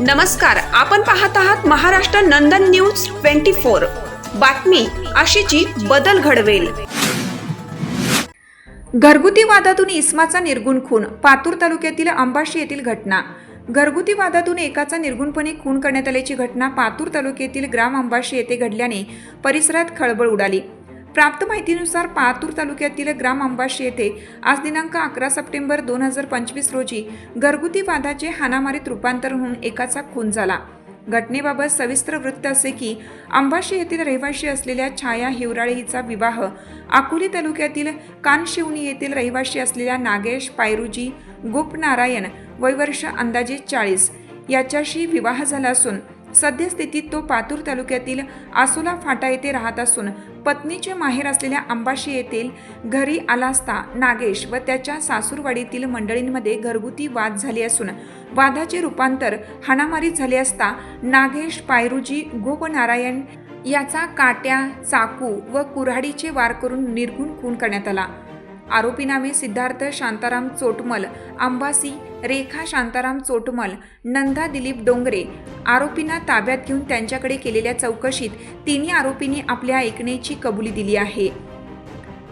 नमस्कार आपण पाहत आहात Maharashtra Nandan news twenty four. बातमी अशीची बदल घडवेल. घरगुती वादातून इस्माचा निर्गुण खून पातूर तालुक्यातील अंबाशी येथील घटना. घरगुती वादातून एकाचा निर्गुणपणे खून करण्यात आल्याची घटना पातूर तालुक्यातील ग्राम अंबाशी येथे घडल्याने परिसरात खळबळ उडाली. प्राप्त माहितीनुसार पातूर तालुक्यातील ग्राम अंबाशी येथे आज दिनांक अकरा सप्टेंबर दोन हजार पंचवीस रोजी घरगुती वादाचे हानामारीत रूपांतर होऊन एकाचा खून झाला. घटनेबाबत सविस्तर वृत्त असे की अंबाशी येथील रहिवाशी असलेल्या छाया हिवराळे हिचा विवाह अकोली तालुक्यातील कानशिवणी येथील रहिवाशी असलेल्या नागेश पायरुजी गोपनारायण वयवर्ष अंदाजे चाळीस याच्याशी विवाह झाला असून सद्यस्थितीत तो पातूर तालुक्यातील आसोला फाटा येथे राहत असून पत्नीचे माहेर असलेल्या अंबाशी येथील घरी आला असता नागेश व त्याच्या सासूरवाडीतील मंडळींमध्ये घरगुती वाद झाले असून वादाचे रूपांतर हाणामारीत झाले असता नागेश पायरुजी गोपनारायण याचा काट्या चाकू व कुऱ्हाडीचे वार करून निर्गुण खून करण्यात आला. आरोपी नावे सिद्धार्थ शांताराम चोटमल अंबासी रेखा शांताराम चोटमल नंदा दिलीप डोंगरे आरोपींना ताब्यात घेऊन त्यांच्याकडे केलेल्या चौकशीत तिन्ही आरोपींनी आपल्या ऐकण्याची कबुली दिली आहे.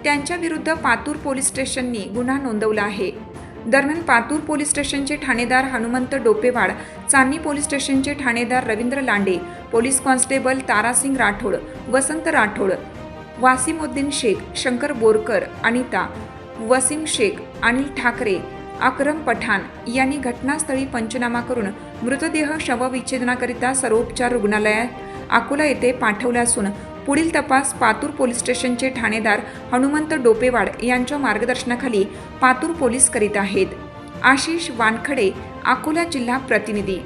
त्यांच्याविरुद्ध पातूर पोलीस स्टेशननी गुन्हा नोंदवला आहे. दरम्यान पातूर पोलीस स्टेशनचे ठाणेदार हनुमंत डोपेवाड चांदणी पोलीस स्टेशनचे ठाणेदार रवींद्र लांडे पोलीस कॉन्स्टेबल तारासिंग राठोड वसंत राठोड वासिमुद्दीन शेख शंकर बोरकर अनिता वसीम शेख अनिल ठाकरे अक्रम पठाण यांनी घटनास्थळी पंचनामा करून मृतदेह शवविच्छेदनाकरिता सर्वोपचार रुग्णालयात अकोला येथे पाठवला असून पुढील तपास पातूर पोलीस स्टेशनचे ठाणेदार हनुमंत डोपेवाड यांच्या मार्गदर्शनाखाली पातूर पोलीस करीत आहेत. आशिष वानखडे अकोला जिल्हा प्रतिनिधी.